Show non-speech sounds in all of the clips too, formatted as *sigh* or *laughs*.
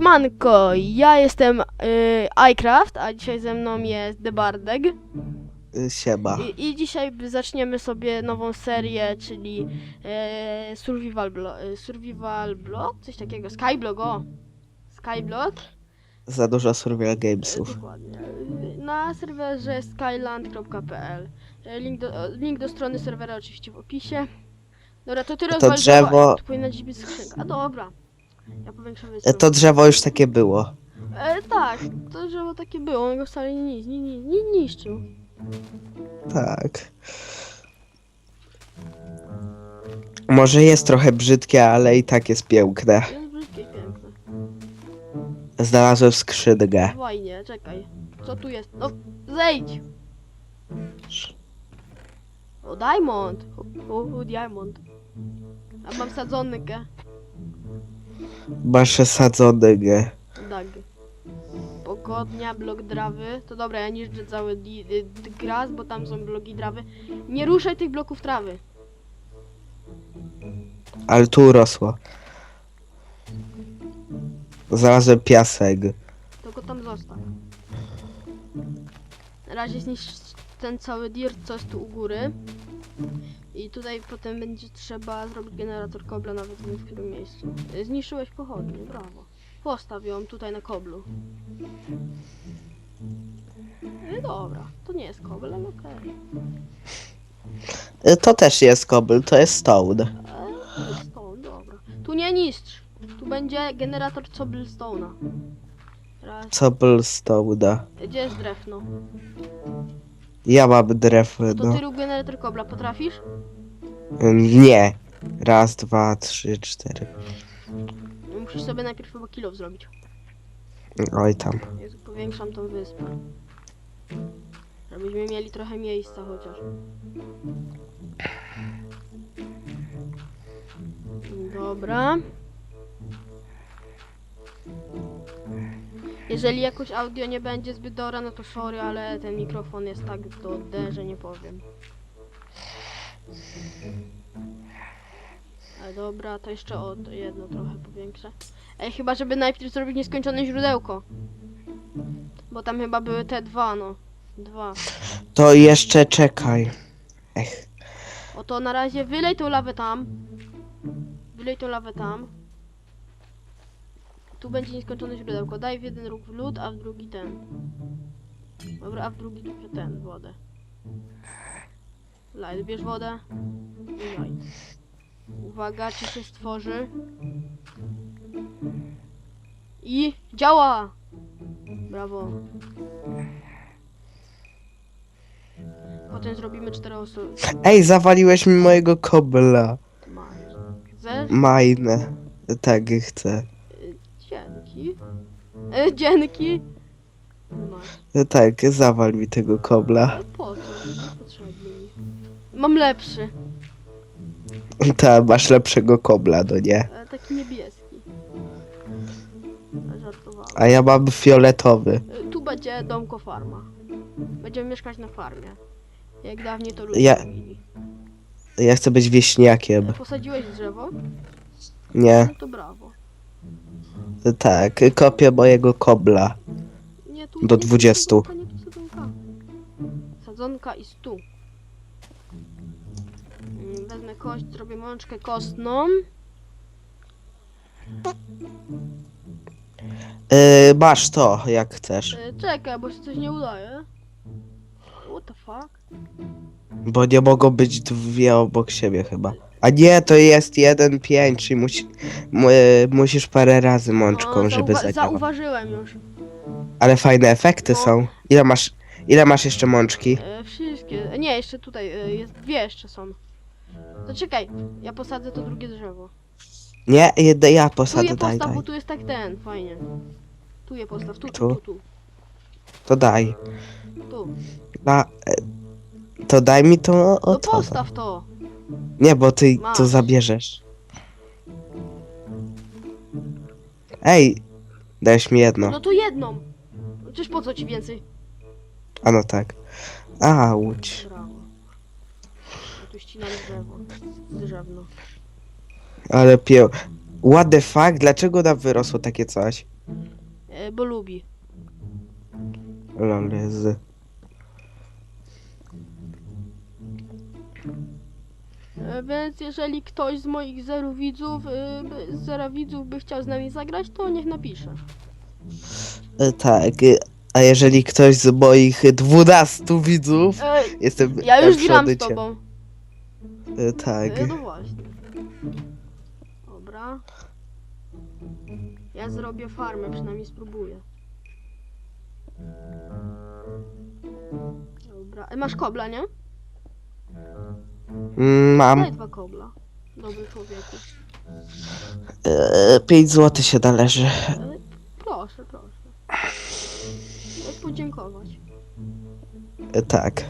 Siemanko, ja jestem y, iCraft, a dzisiaj ze mną jest Debardek Y, Siema. I, i dzisiaj zaczniemy sobie nową serię, czyli e, Survival, Blo e, Survival Block, coś takiego, Skyblock, o! Skyblock, Za dużo survival gamesów. dokładnie, na serwerze skyland.pl link do, link do strony serwera oczywiście w opisie. Dobra, to ty rozwal drzewo- Tu powinna być skrzynka, a dobra. Ja powiększam E. To drzewo już takie było. E, tak, to drzewo takie było, on go wcale nie, nie, nie, nie, nie niszczył. Tak. Może jest trochę brzydkie, ale i tak jest piękne. Jest brzydkie piękne. Znalazłem skrzynkę. Fajnie, czekaj. Co tu jest? No, zejdź! O, diamond! O, o, o diamond. A mam sadzonkę. Masz sadzonkę. Dag. Pogodnia, blok drawy. To dobra, ja niszczę cały di- y, d- gras, bo tam są bloki trawy. Nie ruszaj tych bloków trawy. Ale tu rosło. Znalazłem piasek. Tylko tam zostaw. Na razie zniszcz ten cały dirt, co jest tu u góry. I tutaj potem będzie trzeba zrobić generator kobla nawet w którym miejscu. Y, Zniszczyłeś pochodnię, brawo. Postaw ją tutaj na koblu. No dobra, to nie jest kobel, ale okej. Y, To też jest kobyl, to jest stone. Okay. Stone, dobra. Tu nie niszcz. Tu będzie generator cobblestone'a. Raz. Cobblestone. Gdzie jest drewno? Ja mam drewno. To ty rób generator kobla, potrafisz? Nie. Raz, dwa, trzy, cztery. Musisz sobie najpierw chyba kilo zrobić. Oj tam. Jezu, powiększam tą wyspę. Żebyśmy mieli trochę miejsca chociaż. Dobra. Jeżeli jakoś audio nie będzie zbyt dobra, no to sorry, ale ten mikrofon jest tak do D, że nie powiem. Dobra, to jeszcze o to jedno trochę powiększę. Ej, chyba żeby najpierw zrobić nieskończone źródełko. Bo tam chyba były te dwa, no. Dwa. To jeszcze czekaj. Ech. Oto na razie wylej tą lawę tam. Wylej tą lawę tam. Tu będzie nieskończone źródełko. Daj w jeden róg w lód, a w drugi ten. Dobra, a w drugi ten, wodę. Laj, bierz wodę. I laj. Uwaga, czy się stworzy. I działa! Brawo. Potem zrobimy cztery osoby. Ej, zawaliłeś mi mojego kobla. Masz. Chcesz? Majne. Tak, chcę. E, dzięki. Masz. Tak, zawal mi tego kobla. Ale po co? Mi. Mam lepszy. Tak, masz lepszego kobla, no nie? E, taki niebieski. Żartowałem. A ja mam fioletowy. E, tu będzie domko farma. Będziemy mieszkać na farmie. Jak dawniej to ludzie Ja- robili. Ja chcę być wieśniakiem. E, Posadziłeś drzewo? Nie? No to brawo. Tak, kopię mojego kobla. Nie, tu, Do nie tu 20. Sadzonka, nie tu sadzonka. Sadzonka i stu. Mm, Wezmę kość, zrobię mączkę kostną. Yy, masz to, jak chcesz. E, czekaj, bo się coś nie udaje. What the fuck? Bo nie mogą być dwie obok siebie chyba. A nie, to jest jeden pięć, czyli musi, mu, musisz parę razy mączką, No, żeby zauwa- zadziałać. Zauważyłem już. Ale fajne efekty No. są. Ile masz, ile masz jeszcze mączki? E, wszystkie. Nie, jeszcze tutaj e, jest dwie jeszcze są. To czekaj, ja posadzę to drugie drzewo. Nie, jedne ja Tu posadzę, je daj, postaw, daj. bo tu jest tak ten, fajnie. Tu je postaw, tu, tu, Tu? tu, tu. To daj. tu. Na, e, to daj mi to No postaw to. Nie, bo ty Masz. to zabierzesz. Ej, dajesz mi jedno. No to jedną. Przecież po co ci więcej? A no tak. Brawo. Ja tu ścinam drzewo. Drzewno. Ale pie... What the fuck? Dlaczego nam wyrosło takie coś? E, bo lubi. Lol, z... E, Więc jeżeli ktoś z moich zero widzów, e, by- z zera widzów by chciał z nami zagrać, to niech napisze. E, Tak, a jeżeli ktoś z moich 12 widzów, E, jestem ja już lepszy gram od z ciebie. tobą. E, Tak. E, no właśnie. Dobra. Ja zrobię farmę, przynajmniej spróbuję. Dobra. E, masz kobla, nie? Mm, Mam. Daj dwa kobla. Dobry człowieku. 5 zł się należy. E, proszę, proszę. Jak podziękować. E, Tak. E,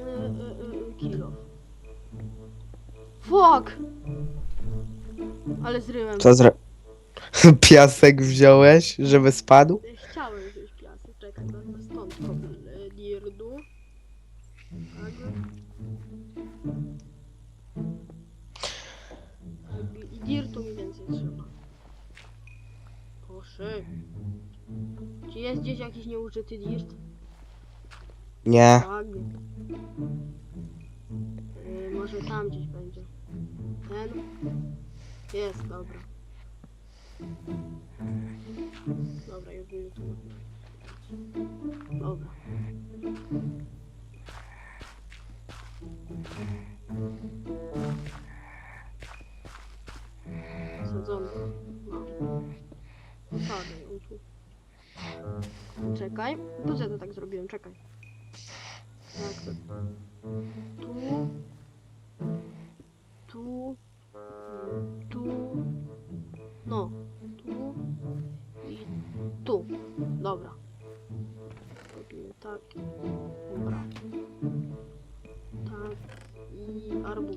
e, e, kilo. Fuck! Ale zryłem. Co zro... *laughs* Piasek wziąłeś, żeby spadł? Proszę. Czy jest gdzieś jakiś nieużyty dirt? Nie. Tak. E, może tam gdzieś będzie. Ten? Jest, dobra. Dobra, już mi tu. Dobra. Sadzony. No. Czekaj. Po co ja to tak zrobiłem? Czekaj. Tak. Tu. Tu. Tu. No. Tu. I tu. Dobra. Robimy tak. Dobra. Tak. I arbuz.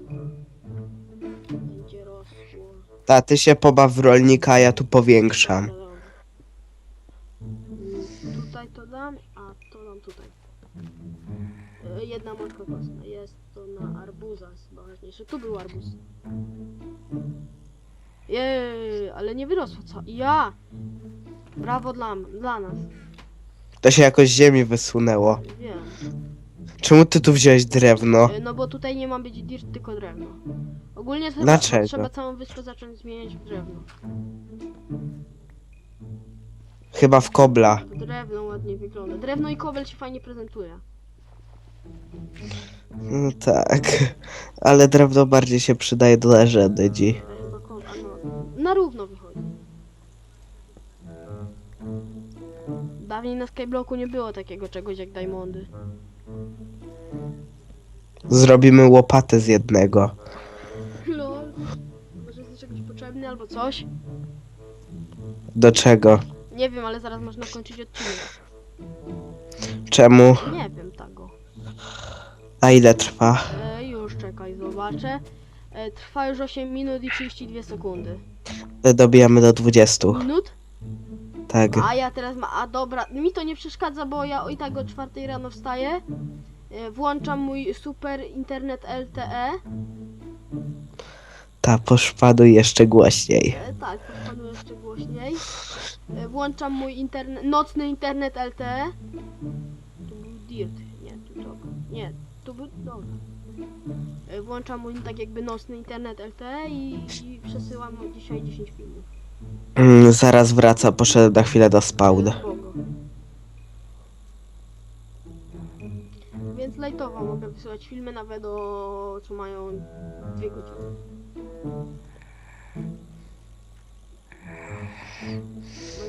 Będzie rosło. Ta, ty się pobaw w rolnika, a ja tu powiększam. Tu był arbuz. Jej, ale nie wyrosło co? Ja! Brawo dla, dla nas. To się jakoś z ziemi wysunęło. Wiem. Czemu ty tu wziąłeś drewno? E, No bo tutaj nie ma być dirt, tylko drewno. Ogólnie trzeba, Dlaczego? trzeba całą wyspę zacząć zmieniać w drewno. Chyba w kobla. Drewno ładnie wygląda. Drewno i kobel się fajnie prezentuje. No tak. Ale drewno bardziej się przydaje do ko- a no, na równo wychodzi. Dawniej na Skyblocku nie było takiego czegoś jak diamondy. Zrobimy łopatę z jednego. Lol. Może jest do czegoś potrzebny albo coś? Do czego? Nie wiem, ale zaraz można kończyć odcinek. Czemu? Nie wiem tego. A ile trwa? E, już czekaj, zobaczę. E, trwa już 8 minut i 32 sekundy. Dobijamy do 20. Minut? Tak. A ja teraz ma. A dobra, mi to nie przeszkadza, bo ja i tak o 4 rano wstaję. E, włączam mój super internet LTE. Ta, poszpaduj jeszcze głośniej. E, tak, panu jeszcze głośniej. E, włączam mój internet, nocny internet LTE. Był Dirt, nie, to, tu był, dobra. E, włączam mój tak jakby nocny internet LTE i, i przesyłam mu dzisiaj 10 filmów. Mm, zaraz wraca, poszedłem na chwilę do spawna. Więc lajtowo mogę wysyłać filmy nawet o, co mają dwie godziny.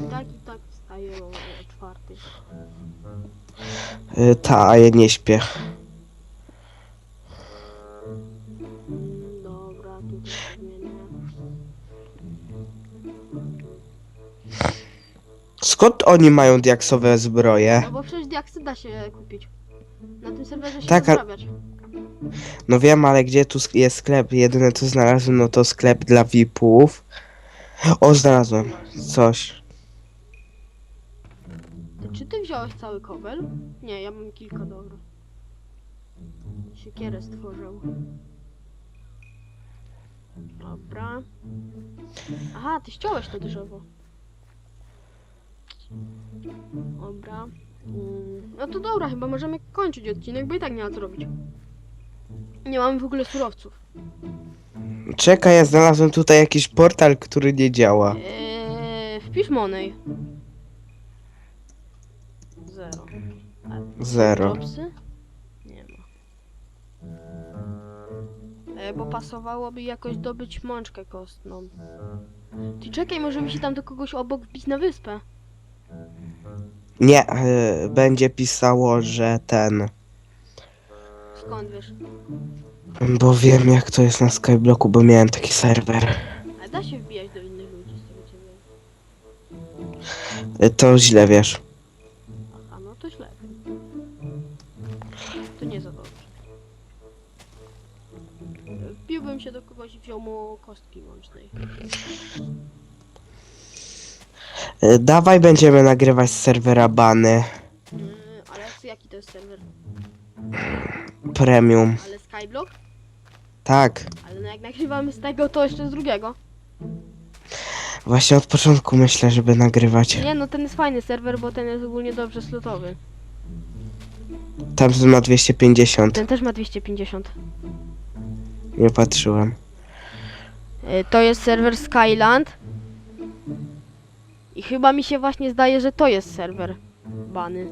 No i tak i tak wstaję o, o czwartej. Y, Ta, a ja nie śpię. Dobra, tutaj zmienię. Skąd oni mają diaksowe zbroje? No bo przecież diaksy da się kupić. Na tym serwerze się Tak, a-. No wiem, ale gdzie tu sk- jest sklep? Jedyne co znalazłem, no to sklep dla VIP-ów. O, znalazłem coś. Czy ty wziąłeś cały kobel? Nie, ja mam kilka, dobra. Siekierę stworzył. Dobra. Aha, ty ściąłeś to drzewo. Dobra. Mm, No to dobra, chyba możemy kończyć odcinek, bo i tak nie ma co robić. Nie mamy w ogóle surowców. Czekaj, ja znalazłem tutaj jakiś portal, który nie działa. Eee, wpisz Monej. Zero. Zero. Dropsy? Nie ma. E, bo pasowałoby jakoś dobyć mączkę kostną. Ty czekaj, może mi się tam do kogoś obok wbić na wyspę. Nie, y, będzie pisało, że ten. Skąd wiesz? Bo wiem jak to jest na Skyblocku, bo miałem taki serwer. Ale da się wbijać do innych ludzi z tego co wiem. Y, To źle wiesz. Wziął mu kostki łącznej. Y, Dawaj będziemy nagrywać z serwera bany Yy, ale jaki to jest serwer? premium. Ale Skyblock? Tak, Ale no jak nagrywamy z tego, to jeszcze z drugiego. właśnie od początku myślę, żeby nagrywać. Nie, no ten jest fajny serwer, bo ten jest ogólnie dobrze slotowy. Tam ma 250, Ten też ma 250. nie patrzyłem. Yy, to jest serwer Skyland. I chyba mi się właśnie zdaje, że to jest serwer bany.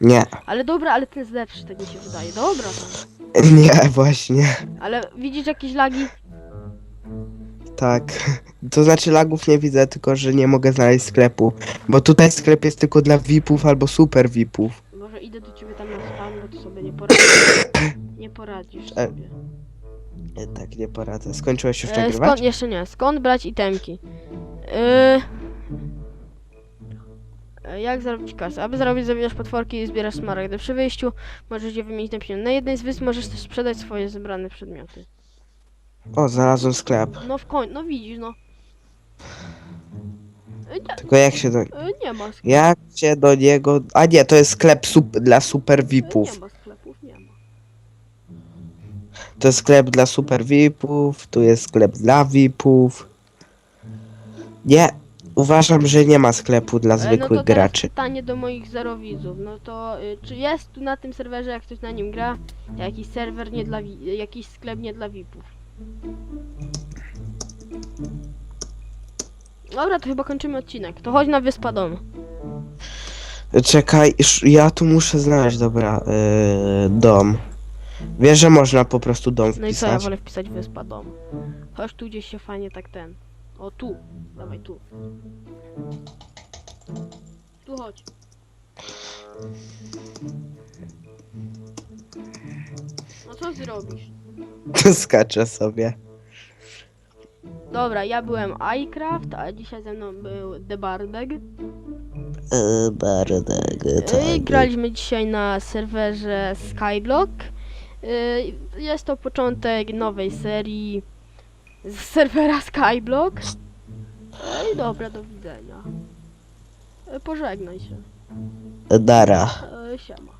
Nie, Ale dobra, ale ten jest lepszy, tak mi się wydaje. Dobra *laughs* nie, właśnie. Ale widzisz jakieś lagi? Tak. *laughs* To znaczy lagów nie widzę, tylko że nie mogę znaleźć sklepu. Bo tutaj sklep jest tylko dla VIP-ów albo super VIP-ów. Może idę do ciebie tam na spam, bo ty sobie nie poradzisz. *laughs* Nie poradzisz E, sobie. Nie, tak, nie poradzę. Skończyłeś już E, nagrywać? skąd, jeszcze nie. Skąd brać itemki? E, e, jak zarobić kasę? Aby zarobić, zabijasz potworki i zbierasz smaragdy. Przy wyjściu możesz je wymienić na pieniądze. Na jednej z wysp możesz też sprzedać swoje zebrane przedmioty. O, znalazłem sklep. No w końcu, no widzisz, no. E, nie, Tylko jak się do... e, nie ma sklepów. Jak się do niego... A nie, to jest sklep sup... dla super VIP-ów. nie ma sklepów, nie ma. To jest sklep dla super VIP-ów, tu jest sklep dla VIP-ów. Nie, uważam, że nie ma sklepu dla E, no zwykłych to teraz graczy. pytanie do moich zerowidzów. No to y, czy jest tu na tym serwerze, jak ktoś na nim gra, jakiś serwer nie dla wi- jakiś sklep nie dla VIP-ów? Dobra, to chyba kończymy odcinek. To chodź na Wyspa Dom. Czekaj, sz- ja tu muszę znaleźć, dobra, yy, dom. Wiesz, że można po prostu dom No i co, ja wpisać? wolę wpisać Wyspa Dom. Chodź tu gdzieś się fajnie tak ten. O tu. Dawaj tu. Tu chodź. No co ty robisz? *laughs* Skaczę sobie. Dobra, ja byłem iCraft, a dzisiaj ze mną był The Bardeg. Yy, Bardek, I graliśmy dzisiaj na serwerze Skyblock. Y, Jest to początek nowej serii z serwera Skyblock. No i dobra, do widzenia. Y, Pożegnaj się. Dara. Y, Siema.